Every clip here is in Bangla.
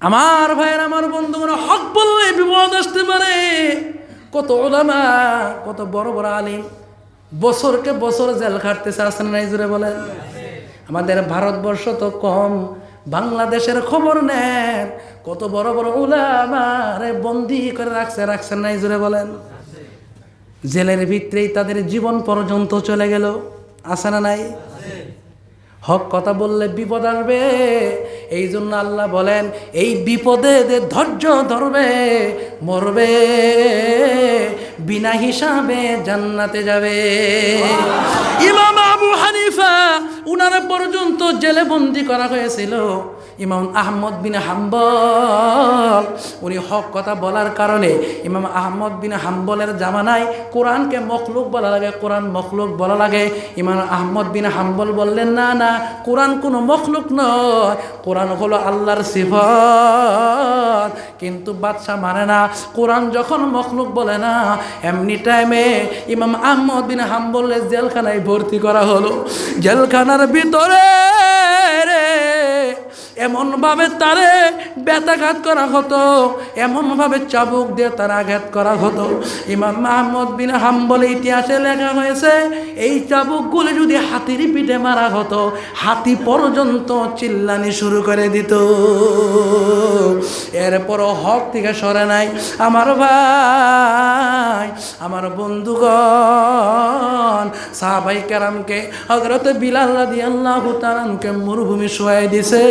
আমার ভাইয়ের আমার বন্ধুগুলো হক বললে বিপদ আসতে পারে। কত ওলামা, কত বড় বড় আলিম, বছরকে বছর জেল খাটতেছে আসেন নাই জুড়ে বলেন? আমাদের ভারতবর্ষ তো কম, বাংলাদেশের খবর নেন। কত বড় বড় ওলামারে বন্দি করে রাখছে রাখছেন নাই জুড়ে বলেন? জেলের ভিতরেই তাদের জীবন পর্যন্ত চলে গেল আসে না নাই? হক কথা বললে বিপদ আসবে। এই জন্য আল্লাহ বলেন, এই বিপদে ধৈর্য ধরবে, মরবে, বিনা হিসাবে জান্নাতে যাবে। ইমাম আবু হানিফা, উনারা পর্যন্ত জেলে বন্দি করা হয়েছিল। ইমাম আহমদ বিন হাম্বল। উনি হক কথা বলার কারণে ইমাম আহমদ বিন হাম্বলের জামানায় কোরআনকে মখলুক বলা লাগে, কোরআন মখলুক বলা লাগে। ইমাম আহমদ বিন হাম্বল বললেন, না না, কোরআন কোনো মখলুক নয়। কোরআন হলো আল্লাহর সিফত। কিন্তু বাদশাহ মানে না, কোরআন যখন মখলুক বলে না, এমনি টাইমে ইমাম আহমদ বিন হাম্বলের জেলখানায় ভর্তি করা হলো। জেলখানার ভিতরে এমনভাবে তারে ব্যথাঘাত করা হতো, এমনভাবে চাবুক দিয়ে তার আঘাত করা হতো। ইমাম মাহমুদ বিন হাম্বল ইতিহাসে লেখা হয়েছে, এই চাবুকগুলো যদি হাতির পিঠে মারা হতো, হাতি পর্যন্ত চিল্লানি শুরু করে দিত। এরপরও হক থেকে সরে নাই। আমার ভাই, আমার বন্ধুগণ, সাহাবাই কেরামকে হজরত বিলাল রাদি আল্লাহ তালানকে মরুভূমি শোয়াই দিছে।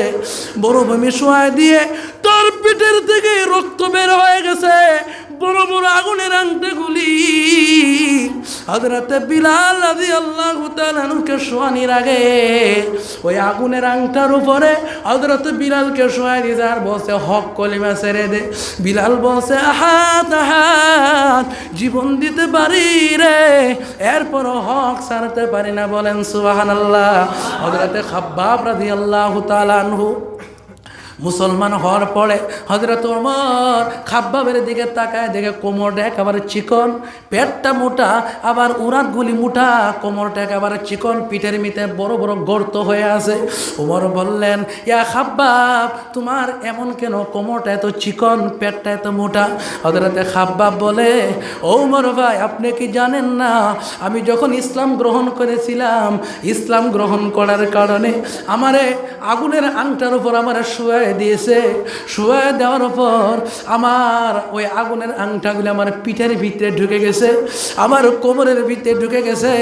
মরুভূমি শোয়াই দিয়ে তার পিঠের থেকে রক্ত বের হয়ে গেছে। বড় বড় আগুনের আংটেগুলি। হজরতে বিলাল আদি আল্লাহ তালানুকে শোয়ানির আগে ওই আগুনের আংটার উপরে হজরত বিলালকে শোয়াই দিয়েছে আর বসে হক কলিমা ছেড়ে দে। বিলাল বসে আহাত আহাত, জীবন দিতে পারি রে, এরপরও হক ছাড়তে পারি না। বলেন সুবাহান আল্লাহ হজরতে খাব্বাব রাদি আল্লাহ তালানহু মুসলমান হওয়ার পরে হজরত ওমর খাব্বাবের দিকে তাকায় দেখে কোমরটা একেবারে চিকন, পেটটা মোটা, আবার উড়াতগুলি মোটা, কোমরটা একেবারে চিকন, পিঠের মিতে বড় বড় গর্ত হয়ে আছে। ওমর বললেন, ইয়া খাব্বাব, তোমার এমন কেন? কোমরটা এত চিকন, পেটটা এত মোটা? হজরতে খাব্বাব বলে ওমর ভাই, আপনি কি জানেন না, আমি যখন ইসলাম গ্রহণ করেছিলাম, ইসলাম গ্রহণ করার কারণে আমারে আগুনের আংটার উপর আমার শুয়ে দিয়েছে। শুয়ে দেওয়ার পর আমার ওই আগুনের আংটাগুলি আমার পিঠের ভিতরে ঢুকে গেছে। আমার কোমরের ভিতরে ঢুকে গেছে।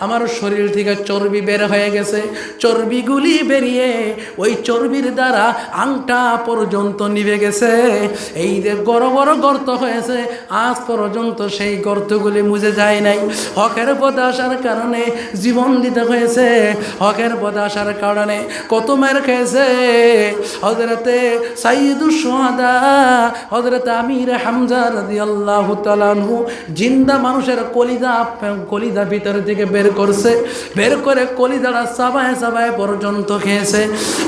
আমার শরীর থেকে চর্বি বের হয়ে গেছে। চর্বিগুলি বেরিয়ে ওই চর্বির দ্বারা আংটা পর্যন্ত নিভে গেছে। এই যে বড় বড় গর্ত হয়েছে, আজ পর্যন্ত সেই গর্তগুলি মুছে যায় নাই। হকের পথে আসার কারণে জীবন দিতে হয়েছে। হকের পথে আসার কারণে কত মের খেয়েছে। হজরতে সাইদু সোহাদা হজরত আমির হামজা রাজি আল্লাহ তালানহু জিন্দা মানুষের কলিদা কলিদা ভিতর থেকে বের করছে, বের করে কলিদারা সাবায় সাবায় পর্যন্ত খেয়েছে।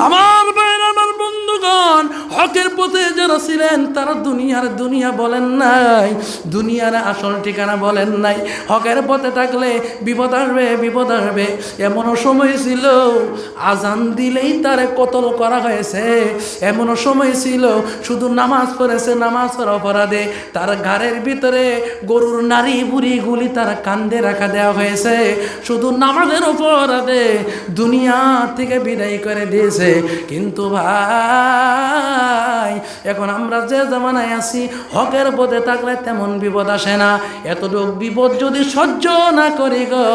আমার বন্ধুগণ হকের পথে যারা ছিলেন, তারা দুনিয়ার দুনিয়া বলেন নাই, দুনিয়ার আসল ঠিকানা বলেন নাই। হকের পথে থাকলে বিপদ আসবে বিপদ আসবে। এমনও সময় ছিল, আজান দিলেই তারে কতল করা হয়েছে। এমনও সময় ছিল, শুধু নামাজ পড়েছে, নামাজ অপরাধে। তার ঘাড়ের ভিতরে গরুর নারী বুড়ি গুলি তার কান্দে রাখা দেওয়া হয়েছে। শুধু নামাজের অপরাধে দুনিয়া থেকে বিদায় করে দিয়েছে। কিন্তু ভাই এখন আমরা যে জামানায় আছি, হকের পথে থাকলে তেমন বিপদ আসে না। এতটুক বিপদ যদি সহ্য না করি গো,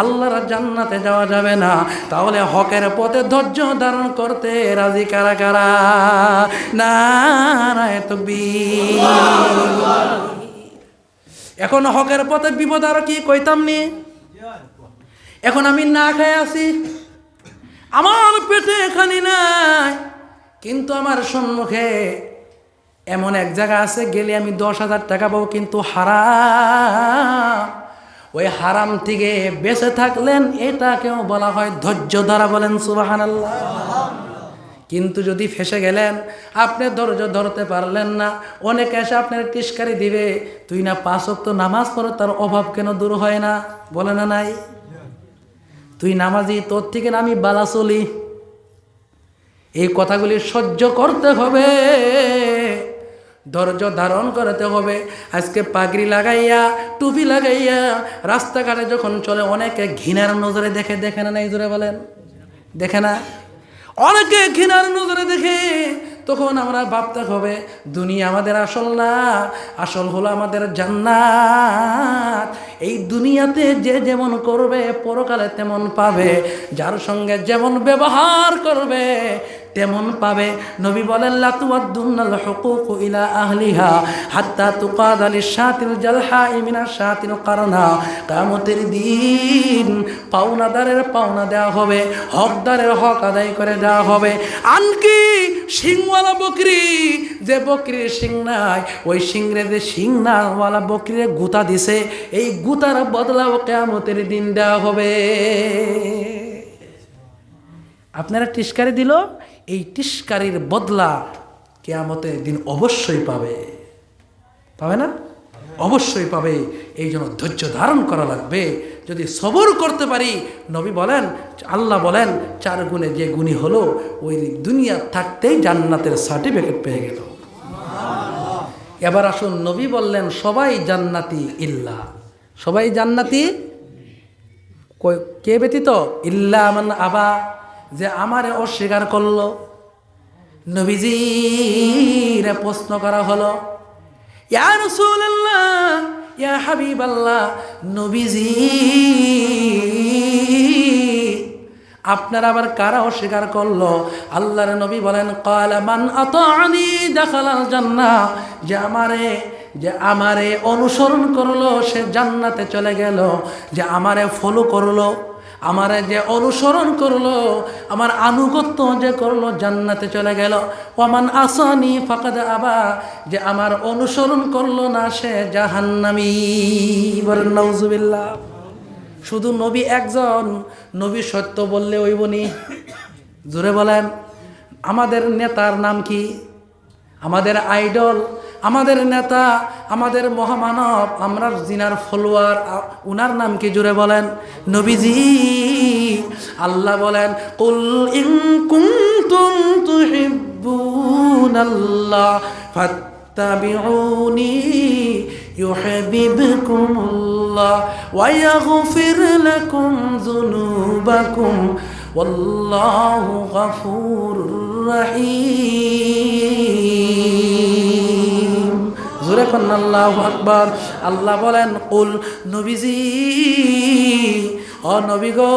আল্লাহর জান্নাতে যাওয়া যাবে না। তাহলে হকের পথে ধৈর্য ধারণ করতে রাজি কারা কারা? না এত বি এখন হকের পথে বিপদ আর কি কইতাম নি? এখন আমি না খাই আছি, আমার পেটে এখানে নাই। কিন্তু আমার সম্মুখে এমন এক জায়গা আছে, গেলে আমি দশ হাজার টাকা পাবো, কিন্তু হারাম। ওই হারাম থেকে বেঁচে থাকলেন এটাকেও বলা হয় ধৈর্য ধরা বলেন সুবাহান কিন্তু যদি ফেসে গেলেন, আপনি ধৈর্য ধরতে পারলেন না, অনেকে এসে আপনার টিস্কারি দিবে, তুই না পাঁচ তো নামাজ পড়ো, তার অভাব কেন দূর হয় না? বলে না নাই? তুই নামাজি, তোর থেকে আমি বালা চলি? এই কথাগুলি সহ্য করতে হবে। ধৈর্য ধারণ করতে হবে। আজকে পাগড়ি লাগাইয়া, টুপি লাগাইয়া, রাস্তাঘাটে যখন চলে, অনেকে ঘৃণার নজরে দেখে দেখে না এই জোরে বলেন? দেখে না? অনেকে ঘৃণার নজরে দেখে, তখন আমরা ভাবতে হবে, দুনিয়া আমাদের আসল না, আসল হলো আমাদের জান্নাত। এই দুনিয়াতে যে যেমন করবে, পরকালে তেমন পাবে, যার সঙ্গে যেমন ব্যবহার করবে তেমন পাবে। নবী বলেন লাতুয়াদ্দুন্নাল হুকুক ইলা আহলিহা হাত্তা তুকাদ আলি শাতিল জালহা ইমিনা শাতিল কারনা। কামতের দিন পাওনাদারের পাওনা দেওয়া হবে, হকদারের হক আদায় করে দেওয়া হবে। আনকি সিংওয়ালা বকরি, যে বকরির সিং নাই, ওই সিংরে যে সিং নাওয়ালা বকরিরে গুতা দিছে, এই গুতার বদলাও কেমতের দিন দেওয়া হবে। আপনারা টিস্কারি দিল? এই টিস্কারির বদলা কেয়ামতের দিন অবশ্যই পাবে। পাবে না? অবশ্যই পাবে। এই জন্য ধৈর্য ধারণ করা লাগবে। যদি সবর করতে পারি, নবী বলেন, আল্লাহ বলেন, চার গুণে যে গুণী হলো, ওই দুনিয়া থাকতেই জান্নাতের সার্টিফিকেট পেয়ে গেল। এবার আসুন, নবী বললেন, সবাই জান্নাতি ইল্লা। সবাই জান্নাতি? কে ব্যতীত? ইল্লা আবা। যে আমারে অস্বীকার করল। নবীজিরে প্রশ্ন করা হলো, ইয়া ইয়া নবীজি, আপনার আবার কারা অস্বীকার করল? আল্লাহর নবী বলেন কালা মান আতানি দাখালাল জান্নাহ যে আমারে যে আমারে অনুসরণ করল, সে জান্নাতে চলে গেল, যে আমারে ফলো করল। আমারে যে অনুসরণ করল, আমার আনুগত্য যে করল, জান্নাতে চলে গেল। ওমান আসানি ফাকাদ আবা, যে আমার অনুসরণ করল না, সে জাহান্নামি। বলেন নওজুবিল্লাহ শুধু নবী একজন, নবী সত্য বললে ওই বনি জোরে বলেন, আমাদের নেতার নাম কি? আমাদের আইডল আমাদের নেতা আমাদের মহামানব আমরা জিনার ফলোয়ার আ- উনার নাম কি জুড়ে বলেন নবীজি আল্লাহ বলেন কুল ইন কুনতুম তুহিব্বুনাল্লাহ ফাত্তাবিউনি يحببكم الله ويغفر لكم ذنوبكم والله غفور رحيم জোরে কন্যা, আল্লাহ আকবর। আল্লাহ বলেন, কুল নবীজি, ও নবী গো,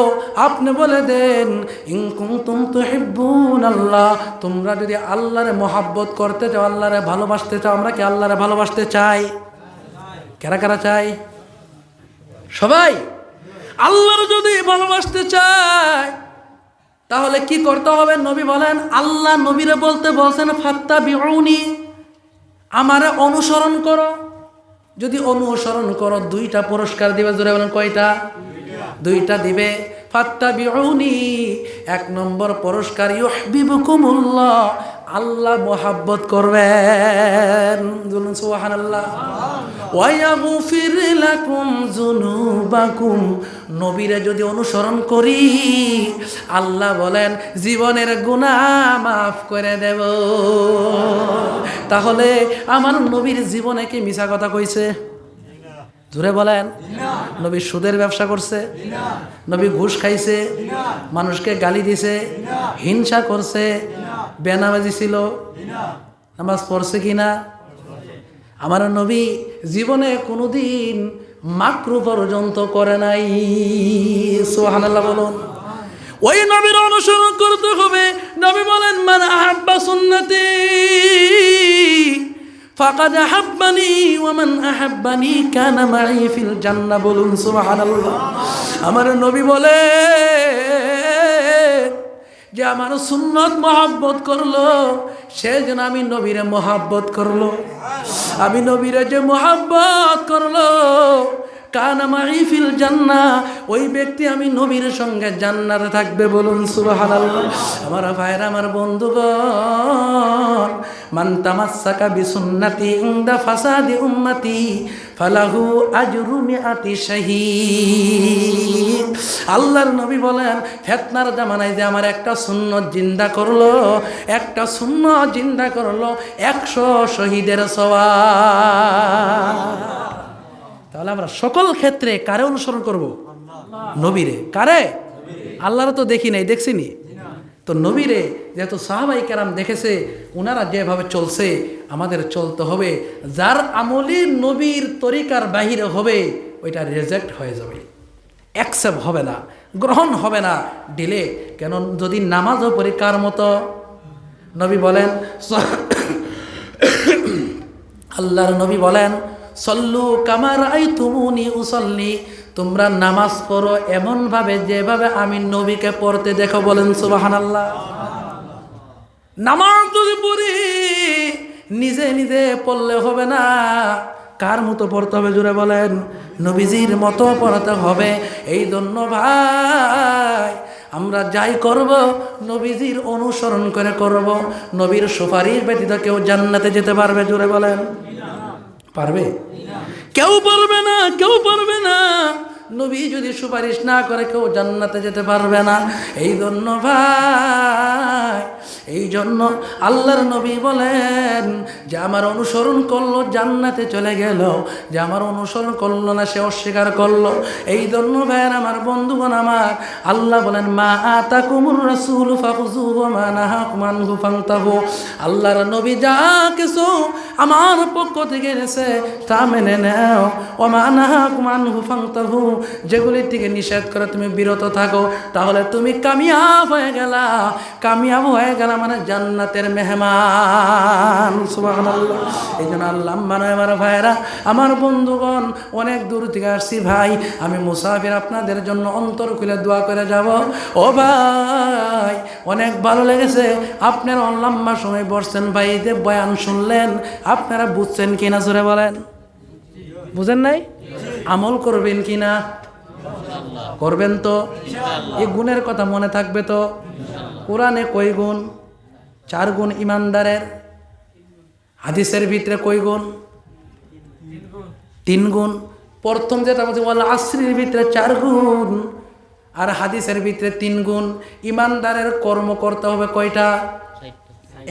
আপনি বলে দেন ইনকুম তুম তো হিব্বুন আল্লাহ, তোমরা যদি আল্লাহরে মহাব্বত করতে চাও, আল্লাহরে ভালোবাসতে চাও, আমরা কি আল্লাহরে ভালোবাসতে চাই? কারা কারা চাই? সবাই? আল্লাহর যদি ভালোবাসতে চায়, তাহলে কি করতে হবে? নবী বলেন, আল্লাহ নবীরে বলতে বলছেন ফাত্তা বিউনি আমারে অনুসরণ করো। যদি অনুসরণ করো, দুইটা পুরস্কার দিবে, জোরে বলেন কয়টা? দুইটা দিবে। ফাত্তা বিউনি এক নম্বর পুরস্কার, ইউহবিবুকুমুল্লাহ। আল্লাহ মোহাব্বত করবেন। বলুন সুবহানাল্লাহ। ওয়ায়াগফির লাকুম যুনুবাকুম। নবীরে যদি অনুসরণ করি, আল্লাহ বলেন, জীবনের গুনাহ মাফ করে দেব। তাহলে আমার নবীর জীবনে কি মিশা কথা কইছে? জোরে বলেন। নবী সুদের ব্যবসা করছে। নবী ঘুষ খাইছে। মানুষকে গালি দিছে। হিংসা করছে। বেনামাজি ছিল। নামাজ পড়ছে কি না? আমার নবী জীবনে কোনোদিন মাকরু পর্যন্ত করে নাই। সোহানাল্লাহ বলুন। ওই নবীর অনুসরণ করতে হবে। নবী বলেন মানে আহাব্বা সুন্নতি। ফাকাদ আহাব্বানি ওয়ামান আহাব্বানি কানা মাই ফিল জান্নাহ। বলুন, সুবহানাল্লাহ। আমার নবী বলে যে, আমার সুন্নত মহাব্বত করল সে যেন আমি নবীরে মহাব্বত করল। আমি নবীরে যে মহাব্বত করল কানা মাইফিল জান্না, ওই ব্যক্তি আমি নবীর সঙ্গে জান্নাতে থাকবে বলুন সুবহানাল্লাহ। আমার ভাইরা আমার বন্ধুগণ, মান তামাসসাকা বিসুন্নতি ইনদা ফাসাদি উম্মতি, ফালাহু আজরু মিআতি শাহীদ। আল্লাহর নবী বলেন, ফেতনার জামানায় যে আমার একটা সুন্নত জিন্দা করল, একটা সুন্নত জিন্দা করল একশো শহীদের সওয়াব। তাহলে আমরা সকল ক্ষেত্রে কারে অনুসরণ করব? নবীরে। কারে? আল্লাহর তো দেখি নাই, দেখছিনি? তো নবীরে যেহেতু সাহাবাই কেরাম দেখেছে ওনারা যেভাবে চলছে, আমাদের চলতে হবে। যার আমলি নবীর তরিকার বাহিরে হবে, ওইটা রেজেক্ট হয়ে যাবে। অ্যাকসেপ্ট হবে না, গ্রহণ হবে না ডিলে কেন? যদি নামাজও পরীক্ষার মতো? নবী বলেন আল্লাহর নবী বলেন সল্লু কামার আই তুমুনি উসল্লি। তোমরা নামাজ পড়ো এমনভাবে যেভাবে আমি নবীকে পড়তে দেখো বলেন সুবাহান আল্লাহ নামাজ যদি পড়ি, নিজে নিজে পড়লে হবে না। কার মতো পড়তে হবে জুড়ে বলেন? নবীজির মতো পড়াতে হবে। এই জন্য ভাই, আমরা যাই করব, নবীজির অনুসরণ করে করব। নবীর সুপারিশ ব্যতীত কেউ জান্নাতে যেতে পারবে জুড়ে বলেন। পারবে? কেউ পারবে না, কেউ পারবে না। নবী যদি সুপারিশ না করে, কেউ জান্নাতে যেতে পারবে না। এই ধন্য ভাই। এই জন্য আল্লাহর নবী বলেন, যে আমার অনুসরণ করল, জান্নাতে চলে গেল। যে আমার অনুসরণ করল না, সে অস্বীকার করল। এই জন্য ভাইয়ের আমার বন্ধুগণ আমার, আল্লাহ বলেন, মা আতা কুমুর রাসুল আল্লাহর নবী যা কিছু আমার পক্ষ থেকে এসে তা মেনে নাও। ও মা আনহু ফান্তাহু। যেগুলির থেকে নিষেধ করে তুমি বিরত থাকো, তাহলে তুমি কামিয়াব হয়ে গেলা। কামিয়াব হয়ে গেলা মানে জান্নাতের মেহমান, সুবহানাল্লাহ। এই জন্য আল্লাহ মানে আমার ভাইরা আমার বন্ধুগণ, অনেক দূর থেকে আসছি ভাই, আমি মুসাফির আপনাদের জন্য অন্তর খুলে দোয়া করে যাব। ও ভাই, অনেক ভালো লেগেছে। আপনারা লম্বা সময় বসছেন ভাই যে বয়ান শুনলেন, আপনারা বুঝছেন কিনা জোরে বলেন? বুঝেন নাই? আমল করবেন কিনা? করবেন তো? এই গুণের কথা মনে থাকবে তো? কোরআনে কই গুণ? চার গুণ ইমানদারের? হাদিসের ভিতরে কই গুণ? তিন গুণ। প্রথম যেটা বলছে বলে আশ্রির ভিতরে চার গুণ, আর হাদিসের ভিতরে তিন গুণ। ইমানদারের কর্ম করতে হবে কয়টা?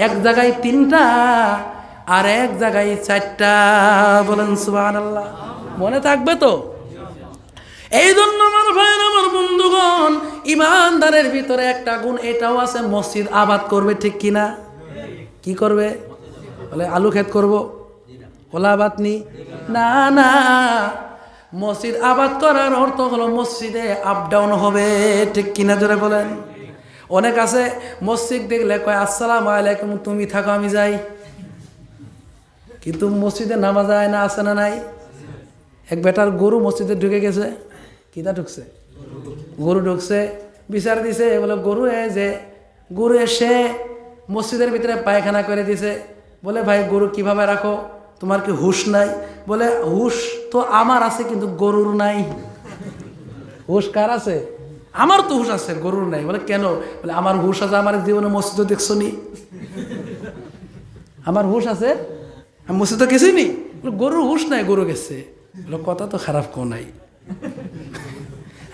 এক জায়গায় তিনটা, আর এক জায়গায় চারটা। বলেন সুবাহ মনে থাকবে তো? এই জন্য আমার ভাইয়ের আমার বন্ধুগণ? ইমানদারের ভিতরে একটা গুণ, এটাও আছে, মসজিদ আবাদ করবে ঠিক কিনা? কি করবে? বলে, আলু ক্ষেত করব। ওলা আবাদ নি? না না। মসজিদ আবাদ করার অর্থ হলো মসজিদে আপ ডাউন হবে, ঠিক কিনা জোরে বলেন? অনেক আছে, মসজিদ দেখলে কয়, আসসালাম আলাইকুম, তুমি থাকো, আমি যাই। কিন্তু মসজিদে নামা যায় না আসে না নাই? এক বেটার গরু মসজিদে ঢুকে গেছে। কিতা ঢুকছে? গরু ঢুকছে বিচার দিছে, বলে গরু এ যে গরু এসে মসজিদের ভিতরে পায়খানা করে দিছে। বলে, ভাই গরু কীভাবে রাখো তোমার কি হুশ নাই? বলে, হুশ তো আমার আছে, কিন্তু গরুর নাই। হুশ কার আছে? আমার তো হুশ আছে, গরুর নাই। বলে, কেন? বলে, আমার হুশ আছে, আমার জীবনে মসজিদও দেখছ নি। আমার হুশ আছে আমি মসজিদে গেছি নি? গরুর হুশ নাই, গরু গেছে। কথা তো খারাপ কো নাই।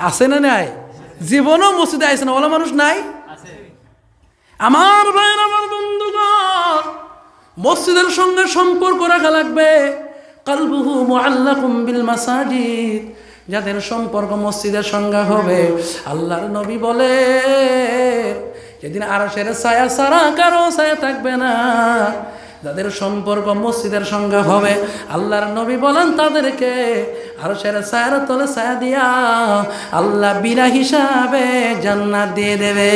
আছে না নাই? জীবনও মসজিদে আইসে না, ওলা মানুষ নাই? আমার ভাইয়ের, আমার বন্ধুগণ, মসজিদের সঙ্গে সম্পর্ক রাখা লাগবে। কালবুহু মুআল্লাকুম বিল মাসাজিদ, যাদের সম্পর্ক মসজিদের সঙ্গে হবে। আল্লাহর নবী বলে, যেদিন আরশের ছায়া সারা কারও ছায়া থাকবে না, যাদের সম্পর্ক মসজিদের সঙ্গে হবে, আল্লাহর নবী বলেন তাদেরকে। আর সেরা সায়ের তলে ছায়া দিয়া আল্লাহ বিনা হিসাবে জান্নাত দিয়ে দেবে।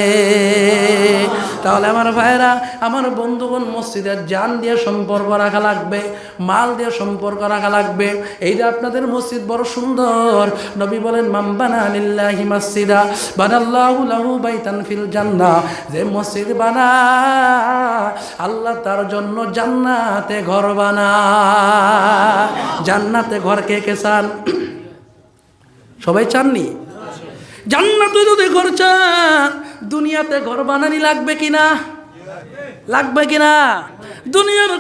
তাহলে আমার ভাইরা, আমার বন্ধুগণ, মসজিদের জান দিয়ে সম্পর্ক রাখা লাগবে, মাল দিয়ে সম্পর্ক রাখা লাগবে। এই যে আপনাদের মসজিদ বড় সুন্দর, নবী বলেন মাম্বানা লিল্লাহি মাসজিদা, বানাল্লাহু লাহু বাইতান ফিল যে মসজিদ বানা আল্লাহ তার জন্য জান্নাতে ঘর বানা জান্নাতে ঘর কে কে চান? সবাই চাননি? জান্নাতে যদি ঘর চান দুনিয়াতে ঘর বানানি লাগবে কিনা? লাগবে কিনা? দুনিয়ার